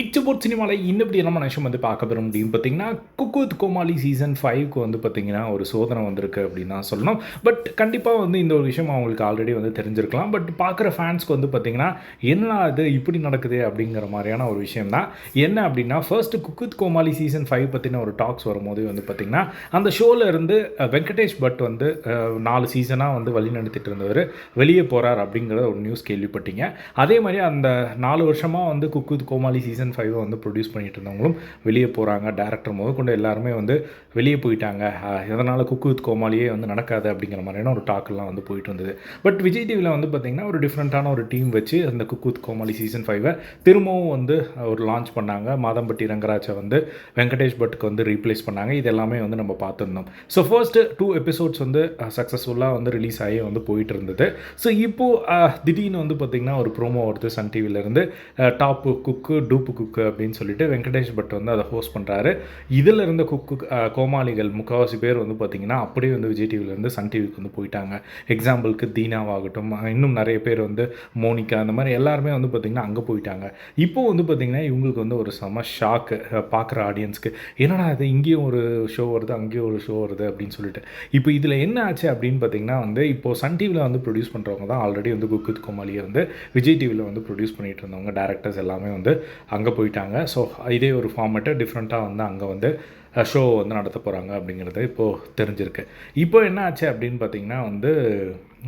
இச்சபோர்ட் சினிமாவில் இன்னப்படி நம்ம நிமிஷம் வந்து பார்க்க பெற முடியும் பார்த்தீங்கன்னா குக்கு வித் கோமாளி சீசன் ஃபைவ்க்கு வந்து பார்த்தீங்கன்னா ஒரு சோதனை வந்திருக்கு அப்படின்னு தான் சொல்லணும். பட் கண்டிப்பாக வந்து இந்த ஒரு விஷயம் அவங்களுக்கு ஆல்ரெடி வந்து தெரிஞ்சிருக்கலாம். பட் பார்க்குற ஃபேன்ஸ்க்கு வந்து பார்த்தீங்கன்னா என்ன அது இப்படி நடக்குது அப்படிங்கிற மாதிரியான ஒரு விஷயம் தான். என்ன அப்படின்னா first cook with Comali season five பற்றின ஒரு டாக்ஸ் வரும்போது வந்து பார்த்தீங்கன்னா அந்த ஷோவில் இருந்து வெங்கடேஷ் பட் வந்து நாலு சீசனாக வந்து வழி நடத்திட்டு இருந்தவர். வெளியே போகிறார் அப்படிங்கிற ஒரு நியூஸ் கேள்விப்பட்டீங்க. அதே மாதிரி அந்த நாலு வருஷமாக வந்து cook with Comali season five வந்து ப்ரொடியூஸ் பண்ணிகிட்டு இருந்தவங்களும் வெளியே போகிறாங்க டேரக்டர் முதற்கொண்டு எல்லாருமே வந்து வெளியே போயிட்டாங்க. இதனால் குக்கு வித் கோமாளியே வந்து நடக்காது அப்படிங்கிற மாதிரியான ஒரு டாக்கெல்லாம் வந்து போயிட்டு இருந்தது. பட் விஜய் டிவியில் வந்து பார்த்திங்கன்னா ஒரு டிஃப்ரெண்ட்டான ஒரு டீம் வச்சு அந்த குக்கு வித் கோமாளி சீசன் ஃபைவை திரும்பவும் வந்து ஒரு லான்ச் பண்ணாங்க. மாதம்பட்டி ரங்கராஜை வந்து வெங்கடேஷ் பட்டுக்கு வந்து ரீப்ளேஸ் பண்ணாங்க. இது எல்லாமே வந்து நம்ம பார்த்துருந்தோம். ஸோ ஃபர்ஸ்ட்டு டூ எபிசோட்ஸ் வந்து சக்ஸஸ்ஃபுல்லாக வந்து ரிலீஸ் ஆகி வந்து போயிட்டு இருந்தது. ஸோ இப்போது திடீர்னு வந்து பார்த்திங்கன்னா ஒரு ப்ரோமோ வருது சன் டிவிலேருந்து டாப்பு குக்கு டூப்பு குக்கு அப்படின்னு சொல்லிட்டு வெங்கடேஷ் பட் வந்து அதை ஹோஸ்ட் பண்ணுறாரு இதில் இருந்த குக்கு கோமாளிகள் முக்கால்வாசி பேர் வந்து பார்த்திங்கன்னா அப்படியே வந்து விஜய் டிவிலேருந்து சன் டிவிக்கு வந்து போயிட்டாங்க. எக்ஸாம்பிளுக்கு தீனாவாகட்டும் இன்னும் நிறைய பேர் வந்து மோனிகா அந்த மாதிரி எல்லாருமே வந்து பார்த்திங்கன்னா அங்கே போயிட்டாங்க. இப்போ வந்து பார்த்திங்கன்னா இவங்களுக்கு வந்து ஒரு செம ஷாக்கு பார்க்குற ஆடியன்ஸ்க்கு என்னடா இது இங்கேயும் ஒரு ஷோ வருது அங்கேயும் ஒரு ஷோ வருது அப்படின்னு சொல்லிட்டு. இப்போ இதில் என்ன ஆச்சு அப்படின்னு பார்த்தீங்கன்னா வந்து இப்போது சன் டிவியில் வந்து ப்ரொடியூஸ் பண்ணுறவங்க தான் ஆல்ரெடி வந்து குக்குத் கோமாளியை வந்து விஜய் டிவியில் வந்து ப்ரொடியூஸ் பண்ணிகிட்டு இருந்தவங்க டேரக்டர்ஸ் எல்லாமே வந்து அங்கே அங்கே போயிட்டாங்க. ஸோ இதே ஒரு ஃபார்மேட்டை டிஃப்ரெண்ட்டாக வந்து அங்கே வந்து ஷோ வந்து நடத்த போகிறாங்க அப்படிங்கிறது இப்போது தெரிஞ்சிருக்கு. இப்போ என்ன ஆச்சு அப்படின்னு பார்த்தீங்கன்னா வந்து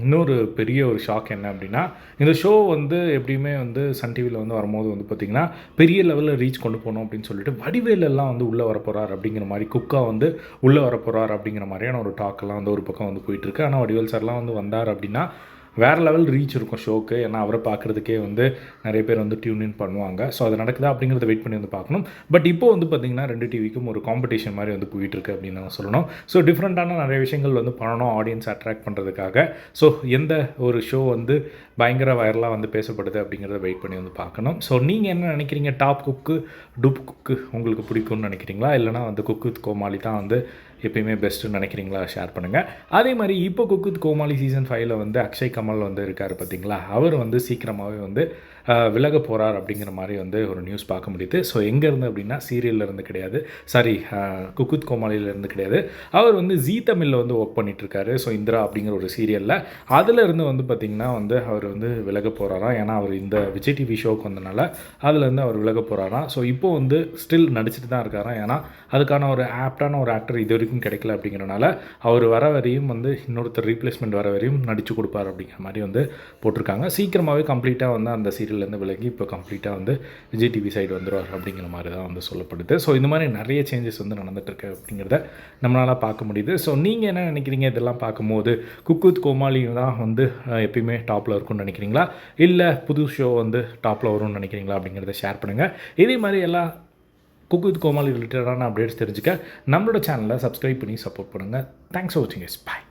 இன்னொரு பெரிய ஒரு ஷாக் என்ன அப்படின்னா இந்த ஷோ வந்து எப்படியுமே வந்து சன் டிவியில் வந்து வரும்போது வந்து பார்த்திங்கன்னா பெரிய லெவலில் ரீச் கொண்டு போகணும் அப்படின்னு சொல்லிட்டு வடிவேலெல்லாம் வந்து உள்ளே வரப்போகிறார் அப்படிங்கிற மாதிரி குக்கா வந்து உள்ளே வரப்போகிறார் அப்படிங்கிற மாதிரியான ஒரு டாக்கெல்லாம் வந்து ஒரு பக்கம் வந்து போயிட்டுருக்கு ஆனால் வடிவேல் சார்லாம் வந்து வந்தார் அப்படின்னா வேறு லெவல் ரீச் இருக்கும் ஷோக்கு ஏன்னா அவரை பார்க்குறதுக்கே வந்து நிறைய பேர் வந்து டியூன் இன் பண்ணுவாங்க. ஸோ அது நடக்குதா அப்படிங்கிறத வெயிட் பண்ணி வந்து பார்க்கணும். பட் இப்போ வந்து பார்த்திங்கன்னா ரெண்டு டிவிக்கும் ஒரு காம்படிஷன் மாதிரி வந்து போயிட்டுருக்கு அப்படின்னு நான் சொல்லணும். ஸோ டிஃப்ரெண்ட்டான நிறைய விஷயங்கள் வந்து பண்ணணும் ஆடியன்ஸ் அட்ராக்ட் பண்ணுறதுக்காக ஸோ எந்த ஒரு ஷோ வந்து பயங்கர வைரலாக வந்து பேசப்படுது அப்படிங்கிறத வெயிட் பண்ணி வந்து பார்க்கணும். ஸோ நீங்கள் என்ன நினைக்கிறீங்க? டாப் குக்கு டூப் குக்கு உங்களுக்கு பிடிக்கும்னு நினைக்கிறீங்களா? இல்லைனா வந்து குக்கு வித் கோமாளி தான் வந்து எப்பயுமே பெஸ்ட்டுன்னு நினைக்கிறீங்களா? ஷேர் பண்ணுங்கள் அதே மாதிரி இப்போ குக்கு வித் கோமாளி சீசன் ஃபைவ்ல வந்து அக்ஷய் கம் கமல் வந்து இருக்கார் பார்த்தீங்களா? அவர் வந்து சீக்கிரமாகவே வந்து விலக போகிறார் அப்படிங்கிற மாதிரி வந்து ஒரு நியூஸ் பார்க்க முடியுது. ஸோ எங்கேருந்து அப்படின்னா சீரியல்ல இருந்து கிடையாது. சாரி குக்குத் கோமாளியிலேருந்து கிடையாது. அவர் வந்து ஜீ தமிழில் வந்து ஒர்க் பண்ணிகிட்ருக்காரு ஸோ இந்திரா அப்படிங்கிற ஒரு சீரியலில் அதிலேருந்து வந்து பார்த்திங்கன்னா வந்து அவர் வந்து விலக போகிறாராம் ஏன்னா அவர் இந்த விஜய் டிவி ஷோக்கு வந்தனால அதுலேருந்து அவர் விலக போகிறாராம் ஸோ இப்போ வந்து ஸ்டில் நடிச்சிட்டு தான் இருக்காராம் ஏன்னா அதுக்கான ஒரு ஆப்டான ஒரு ஆக்டர் இது வரைக்கும் கிடைக்கல அப்படிங்கிறனால அவர் வர வரையும் வந்து இன்னொருத்தர் ரீப்ளேஸ்மெண்ட் வர வரையும் நடித்து கொடுப்பார் அப்படிங்கிற மாதிரி வந்து போட்டிருக்காங்க. சீக்கிரமாகவே கம்ப்ளீட்டாக வந்து அந்த சீரியல் இருந்து விலகி இப்போ கம்ப்ளீட்டாக வந்து விஜய் டிவி சைடு வந்துடுவார் அப்படிங்கிற மாதிரி தான் வந்து சொல்லப்படுது. ஸோ இந்த மாதிரி நிறைய சேஞ்சஸ் வந்து நடந்துட்டு இருக்கு அப்படிங்கிறத நம்மளால் பார்க்க முடியுது. ஸோ நீங்கள் என்ன நினைக்கிறீங்க? இதெல்லாம் பார்க்கும்போது குக்குத் கோமாளி தான் வந்து எப்பயுமே டாப்பில் இருக்கும்னு நினைக்கிறீங்களா? இல்லை புது ஷோ வந்து டாப்பில் வரும்னு நினைக்கிறீங்களா? அப்படிங்கிறத ஷேர் பண்ணுங்கள் இதே மாதிரி எல்லாம் குக்கு வித் கோமாளி ரிலேட்டடான அப்டேட்ஸ் தெரிஞ்சுக்க நம்மளோட சேனலை சப்ஸ்கிரைப் பண்ணி சப்போர்ட் பண்ணுங்கள் தேங்க்ஸ் ஃபார் வாட்சிங் எஸ் பாய்